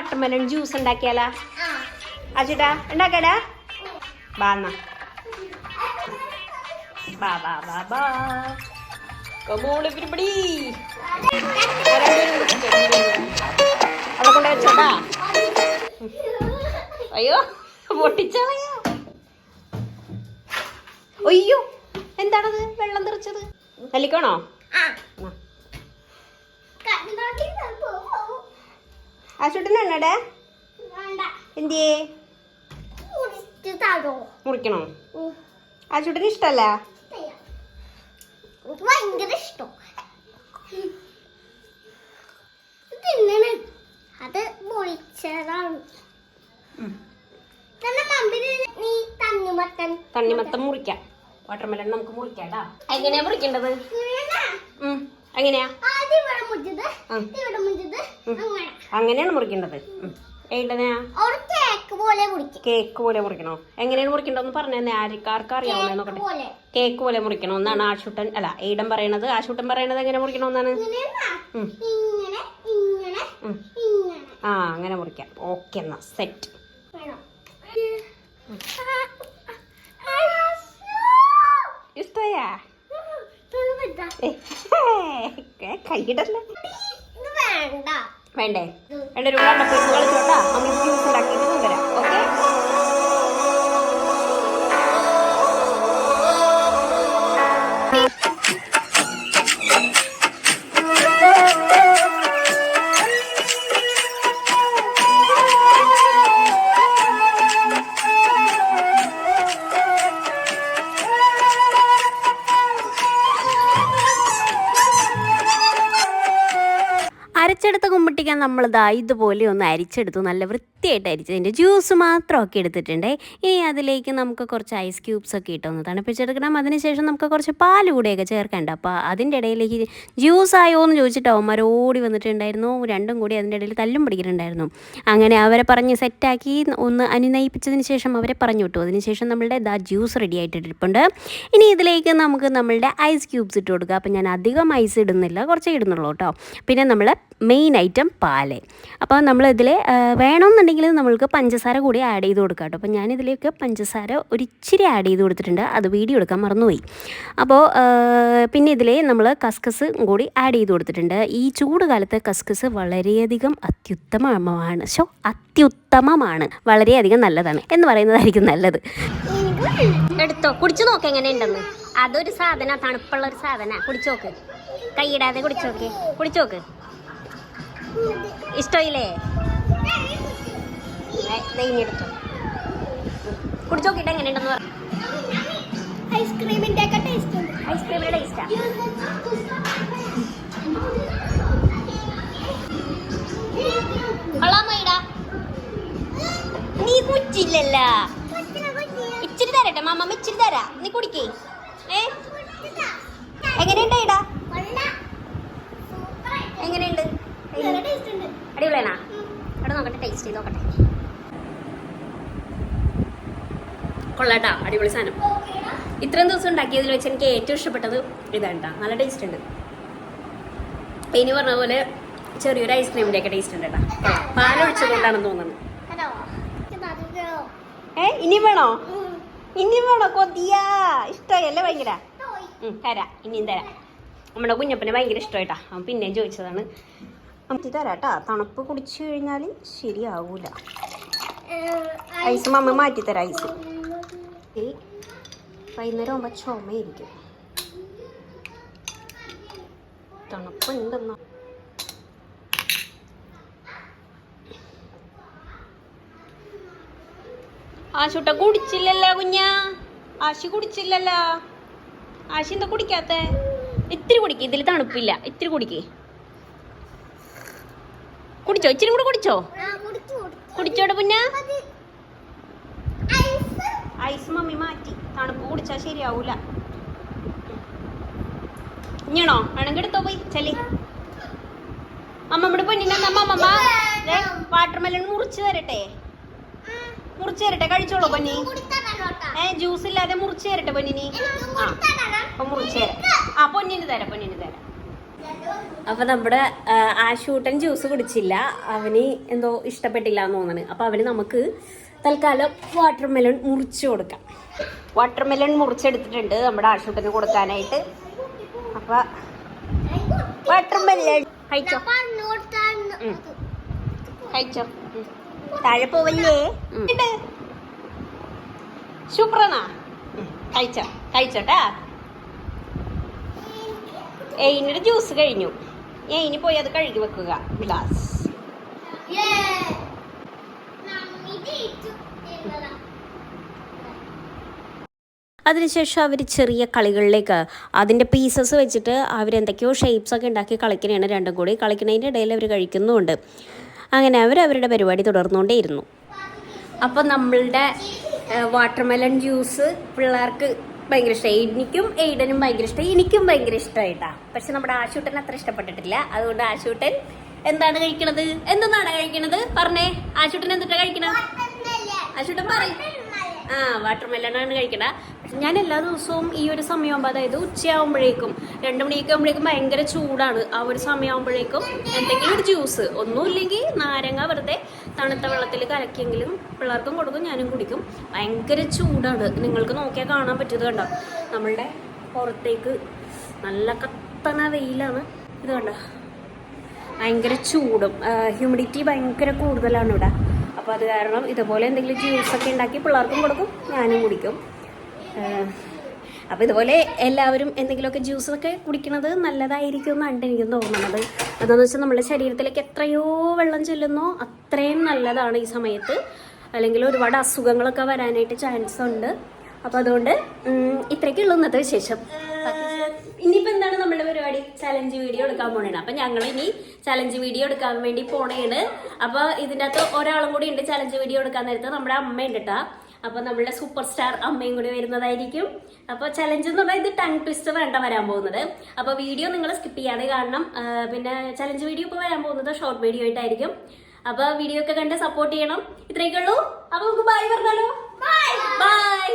Watermelon juice ഉണ്ടാക്കിയാലാ? അച്ഛട്ടാ ഉണ്ടാക്കാടാ? ബാ എന്നാ. ബാ ബാ ബാ ബാ. കമോൾ പിടിപിടി അവിടെ കൊണ്ട് വെച്ചോട്ടാ. അയ്യോ പൊട്ടിച്ചളയാ. അയ്യോ എന്താണത്? വെള്ളം തെറിച്ചത്. നല്ലിക്കണോ ആ. ചുട്ടിനെണ്ണടെ എന്തിയേ? മുറിക്കണോ? ആ ചുട്ടിന് ഇഷ്ടല്ല? ഭയങ്കര ഇഷ്ടം. തിന്നണ്. അത് തണ്ണിമത്തം മുറിക്കാം. വാട്ടർമെലൺ നമുക്ക് മുറിക്കാട്ടാ എങ്ങനെയാ മുറിക്കേണ്ടത്? എങ്ങനെയാ? ഇവിടെ മുറിച്ചത്. ഇവിടെ മുറിച്ചത് അങ്ങനെ. അങ്ങനെയാണ് മുറിക്കേണ്ടത്. കേക്ക് പോലെ മുറിക്കണോ? എങ്ങനെയാണ് മുറിക്കേണ്ടതെന്ന് പറഞ്ഞേ? ആർക്കാർക്ക് അറിയാവുന്ന കേക്ക് നോക്കട്ടെ പോലെ. കേക്ക് പോലെ മുറിക്കണം. എന്നാണ് ആശുട്ടൻ. അല്ല ഏടൻ പറയണത് ആശുട്ടൻ പറയണത് എങ്ങനെ മുറിക്കണമെന്നാണ് ഉം. ആ അങ്ങനെ മുറിക്കാം. ഓക്കെ എന്നാ. സെറ്റ് ഇഷ്ടയാ? കൈയിടല്ലേ വേണ്ട. വേണ്ടേ? ഒരു രൂപ പൈസ കളിച്ചോട്ടാ നമുക്ക് ജ്യൂസ് ഉണ്ടാക്കിയിട്ട് കൊണ്ടുവരാം. ഓക്കെ അരച്ചെടുത്ത കുമ്പിട്ടിക്കാൻ നമ്മളിതാ ഇതുപോലെ ഒന്ന് അരിച്ചെടുത്തു. നല്ല വൃത്തിയായിട്ട് അരിച്ചതിന്റെ ജ്യൂസ് മാത്രമൊക്കെ എടുത്തിട്ടുണ്ടേ. ഇനി അതിലേക്ക് നമുക്ക് കുറച്ച് ഐസ് ക്യൂബ്സ് ഒക്കെ ഇട്ടൊന്ന് തണുപ്പിച്ചെടുക്കണം അതിനുശേഷം നമുക്ക് കുറച്ച് പാൽ കൂടെയൊക്കെ ചേർക്കേണ്ട അപ്പോൾ അതിന്റെ ഇടയിലേക്ക് ജ്യൂസ് ആയോ എന്ന് ചോദിച്ചിട്ട് അവന്മാർ ഓടി വന്നിട്ടുണ്ടായിരുന്നു. രണ്ടും കൂടി അതിന്റെ ഇടയിൽ തല്ലും പിടിക്കുന്നുണ്ടായിരുന്നു. അങ്ങനെ അവരെ പറഞ്ഞ് സെറ്റാക്കി ഒന്ന് അനുനയിപ്പിച്ചതിന് ശേഷം അവരെ പറഞ്ഞു വിട്ടു. അതിനുശേഷം നമ്മളുടെ ദാ ജ്യൂസ് റെഡി ആയിട്ട് ഇനി ഇതിലേക്ക് നമുക്ക് നമ്മളുടെ ഐസ് ക്യൂബ്സ് ഇട്ട് കൊടുക്കുക അപ്പോൾ ഞാൻ അധികം ഐസ് ഇടുന്നില്ല. കുറച്ചേ ഇടുന്നുള്ളൂ കേട്ടോ. പിന്നെ നമ്മൾ മെയിൻ ഐറ്റം പാൽ. അപ്പോൾ നമ്മളിതിൽ വേണമെന്നുണ്ടെങ്കിൽ നമ്മൾക്ക് പഞ്ചസാര കൂടി ആഡ് ചെയ്ത് കൊടുക്കാം കേട്ടോ. അപ്പോൾ ഞാനിതിലേക്ക് പഞ്ചസാര ഒരിച്ചിരി ആഡ് ചെയ്ത് കൊടുത്തിട്ടുണ്ട്. അത് വീഡിയോ എടുക്കാൻ മറന്നുപോയി. അപ്പോൾ പിന്നെ ഇതിൽ നമ്മൾ കസ്കസ് കൂടി ആഡ് ചെയ്ത് കൊടുത്തിട്ടുണ്ട്. ഈ ചൂട് കാലത്ത് കസ്കസ് വളരെയധികം അത്യുത്തമമാണ്. ഷോ അത്യുത്തമമാണ്. വളരെയധികം നല്ലതാണ്. എന്ന് പറയുന്നതായിരിക്കും നല്ലത്. എടുത്തോ. കുടിച്ചു നോക്ക് എങ്ങനെയുണ്ടെന്ന്. അതൊരു സാധന തണുപ്പുള്ള ഒരു സാധന കുടിച്ചോക്ക് കൈയിടാതെ കുടിച്ചോക്ക് കുടിച്ചോക്ക് ഇഷ്ടമില്ലേ എടുത്തോ കുടിച്ചോക്കിട്ട് എങ്ങനെയുണ്ടെന്ന് പറ. ഐസ്ക്രീമിന്റെ ഐസ്ക്രീമിന്റെ ടേസ്റ്റാ നീ കുച്ചില്ലല്ല ഇച്ചിരി തരട്ടെ മാമ്മ ഇച്ചിരി തരാ. നീ കുടിക്കേ. ഏ? എങ്ങനെയുണ്ട് ഇടാ എങ്ങനെയുണ്ട്? അടിപൊളിയാണോ? അവിടെ നോക്കട്ടെ ടേസ്റ്റ് ചെയ്ത് നോക്കട്ടെ. കൊള്ളാട്ടാ. അടിപൊളി സാധനം. ഇത്രയും ദിവസം ഉണ്ടാക്കിയതിൽ വെച്ച് എനിക്ക് ഏറ്റവും ഇഷ്ടപ്പെട്ടത് ഇതാണ് കേട്ടോ നല്ല ടേസ്റ്റ് ഉണ്ട്. ഇനി പറഞ്ഞ പോലെ ചെറിയൊരു ഐസ്ക്രീമിന്റെ ഒക്കെ ടേസ്റ്റ് ഉണ്ട് കേട്ടോ പാലൊഴിച്ചതുകൊണ്ടാണെന്ന് തോന്നുന്നത് ഏ ഇനി വേണോ? ഇനി വേണോ? കൊതിയാ. ഇഷ്ടമായല്ലേ ഭയങ്കര? തരാ തരാം. ഇനിയും തരാം. നമ്മുടെ കുഞ്ഞപ്പനെ ഭയങ്കര ഇഷ്ടമായിട്ടാ. അവൻ പിന്നെയും ചോദിച്ചതാണ്. നമുക്ക് തരാട്ടാ. തണുപ്പ് കുടിച്ചു കഴിഞ്ഞാൽ ശരിയാവൂല. ഐസ് മമ്മ മാറ്റി തരാം ഐസ്. ഈ വൈകുന്നേരം ആകുമ്പോൾ ചുമയിരിക്കും തണുപ്പുണ്ടെന്നാ. ആശുട്ട കുടിച്ചില്ലല്ലോ കുഞ്ഞാ? ആശി കുടിച്ചില്ലല്ലോ? ആശി എന്താ കുടിക്കാത്ത? ഇത്തിരി കുടിക്ക് ഇതിൽ തണുപ്പില്ല. ഇത്തിരി കുടിക്ക്. കുടിച്ചോ? ഇച്ചിരി കൂടെ കുടിച്ചോ? കുടിച്ചോടെ പുഞ്ഞ അത് ഐസ് ഐസ് മമ്മി മാറ്റി. തണുപ്പ് കുടിച്ചാൽ ശരിയാവൂല. ഇഞ്ഞണോ അണങ്കെടുത്തോ പോയി. ചെല്ലി. ഇവിടെ പൊന്നിനെ അമ്മ വാട്ടർ മെലൺ മുറിച്ച് തരട്ടെ. മുറിച്ച് തരട്ടെ. കഴിച്ചോളൂ പൊന്നി. ഏ ജ്യൂസ് ഇല്ലാതെ മുറിച്ച് തരട്ടെ പൊന്നിനി ആ അപ്പൊ മുറിച്ച് തരാം. ആ പൊന്നിന് തരാം പൊന്നിന് തരാം. അപ്പൊ നമ്മുടെ ആശൂട്ടൻ ജ്യൂസ് കുടിച്ചില്ല. അവന് എന്തോ ഇഷ്ടപ്പെട്ടില്ല എന്ന് തോന്നണ്. അപ്പൊ അവന് നമുക്ക് തൽക്കാലം വാട്ടർമെലൺ മുറിച്ചു കൊടുക്കാം. വാട്ടർമെലൺ മുറിച്ചെടുത്തിട്ടുണ്ട് നമ്മുടെ ആശുപത്രി കൊടുക്കാനായിട്ട്. അപ്പൊ വാട്ടർ മെലൺ കഴിച്ചോ കഴിച്ചോ? താഴെ പോവല്ലേ? ഉം. കഴിച്ചോ? കഴിച്ചോട്ടാ എയിനിയുടെ ജ്യൂസ് കഴിഞ്ഞു. എയിന് പോയി അത് കഴുകി വെക്കുക. ഗ്ലാസ്. അതിനുശേഷം അവർ ചെറിയ കളികളിലേക്ക് അതിന്റെ പീസസ് വെച്ചിട്ട് അവരെന്തൊക്കെയോ ഷേപ്സ് ഒക്കെ ഉണ്ടാക്കി കളിക്കണേണ് രണ്ടും കൂടി. കളിക്കണതിന്റെ ഇടയിൽ അവർ കഴിക്കുന്നുമുണ്ട്. അങ്ങനെ അവർ അവരുടെ പരിപാടി തുടർന്നുകൊണ്ടേയിരുന്നു. അപ്പോൾ നമ്മളുടെ വാട്ടർമെലൺ ജ്യൂസ് പിള്ളേർക്ക് ഭയങ്കര ഇഷ്ടമായി എനിക്കും എയ്ഡനും ഭയങ്കര ഇഷ്ടമായി എനിക്കും ഭയങ്കര ഇഷ്ടമായിട്ടാണ് പക്ഷെ നമ്മുടെ ആശൂട്ടൻ അത്ര ഇഷ്ടപ്പെട്ടിട്ടില്ല. അതുകൊണ്ട് ആശൂട്ടൻ എന്താണ് കഴിക്കണത്? എന്തെന്നാണ് കഴിക്കണത്? പറഞ്ഞേ. ആശുട്ടൻ എന്തിട്ടാ കഴിക്കണത് ആശുട്ടൻ പറയും ആ വാട്ടർ മെലണാണ് കഴിക്കണ. ഞാൻ എല്ലാ ദിവസവും ഈ ഒരു സമയമാകുമ്പോൾ അതായത് ഉച്ചയാകുമ്പോഴേക്കും രണ്ട് മണിയൊക്കെ ആകുമ്പോഴേക്കും ഭയങ്കര ചൂടാണ്. ആ ഒരു സമയമാകുമ്പോഴേക്കും എന്തെങ്കിലും ഒരു ജ്യൂസ്. ഒന്നുമില്ലെങ്കിൽ നാരങ്ങ വെറുതെ തണുത്ത വെള്ളത്തിൽ കലക്കിയെങ്കിലും പിള്ളേർക്കും കൊടുക്കും ഞാനും കുടിക്കും. ഭയങ്കര ചൂടാണ്. നിങ്ങൾക്ക് നോക്കിയാൽ കാണാൻ പറ്റിയത് കണ്ടോ? നമ്മളുടെ പുറത്തേക്ക് നല്ല കത്തന വെയിലാണ്. ഇത് കണ്ടോ? ഭയങ്കര ചൂടും ഹ്യൂമിഡിറ്റി ഭയങ്കര കൂടുതലാണ് ഇവിടെ. അപ്പോൾ അത് കാരണം ഇതുപോലെ എന്തെങ്കിലും ജ്യൂസൊക്കെ ഉണ്ടാക്കി പിള്ളേർക്കും കൊടുക്കും ഞാനും കുടിക്കും. അപ്പോൾ ഇതുപോലെ എല്ലാവരും എന്തെങ്കിലുമൊക്കെ ജ്യൂസൊക്കെ കുടിക്കുന്നത് നല്ലതായിരിക്കും എന്നാണ് എനിക്ക് തോന്നുന്നത്. എന്താണെന്ന് വെച്ചാൽ നമ്മുടെ ശരീരത്തിലേക്ക് എത്രയോ വെള്ളം ചെല്ലുന്നോ അത്രയും നല്ലതാണ് ഈ സമയത്ത്. അല്ലെങ്കിൽ ഒരുപാട് അസുഖങ്ങളൊക്കെ വരാനായിട്ട് ചാൻസ് ഉണ്ട്. അപ്പോൾ അതുകൊണ്ട് ഇത്രയ്ക്കുള്ളൂ ഇന്നത്തെ വിശേഷം. പരിപാടി? ചലഞ്ച് വീഡിയോ എടുക്കാൻ പോണേണ്. അപ്പൊ ഞങ്ങൾ ഇനി ചലഞ്ച് വീഡിയോ എടുക്കാൻ വേണ്ടി പോണേണ്. അപ്പൊ ഇതിന്റെ അകത്ത് ഒരാളും കൂടി ഉണ്ട് ചലഞ്ച് വീഡിയോ എടുക്കാൻ നേരത്ത്. നമ്മുടെ അമ്മ ഉണ്ടട്ടാ അപ്പൊ നമ്മളുടെ സൂപ്പർ സ്റ്റാർ അമ്മയും കൂടി വരുന്നതായിരിക്കും. അപ്പൊ ചലഞ്ച് എന്ന് പറഞ്ഞാൽ ഇത് ടങ് ട്വിസ്റ്റ് വേണ്ട വരാൻ പോകുന്നത്. അപ്പൊ വീഡിയോ നിങ്ങൾ സ്കിപ്പ് ചെയ്യാതെ കാരണം പിന്നെ ചലഞ്ച് വീഡിയോ ഇപ്പൊ വരാൻ പോകുന്നത് ഷോർട്ട് വീഡിയോ ആയിട്ടായിരിക്കും. അപ്പൊ വീഡിയോ ഒക്കെ കണ്ട് സപ്പോർട്ട് ചെയ്യണം. ഇത്രയൊക്കെ ഉള്ളൂ. അപ്പൊ നമുക്ക് ബൈ പറഞ്ഞാലോ? ബൈ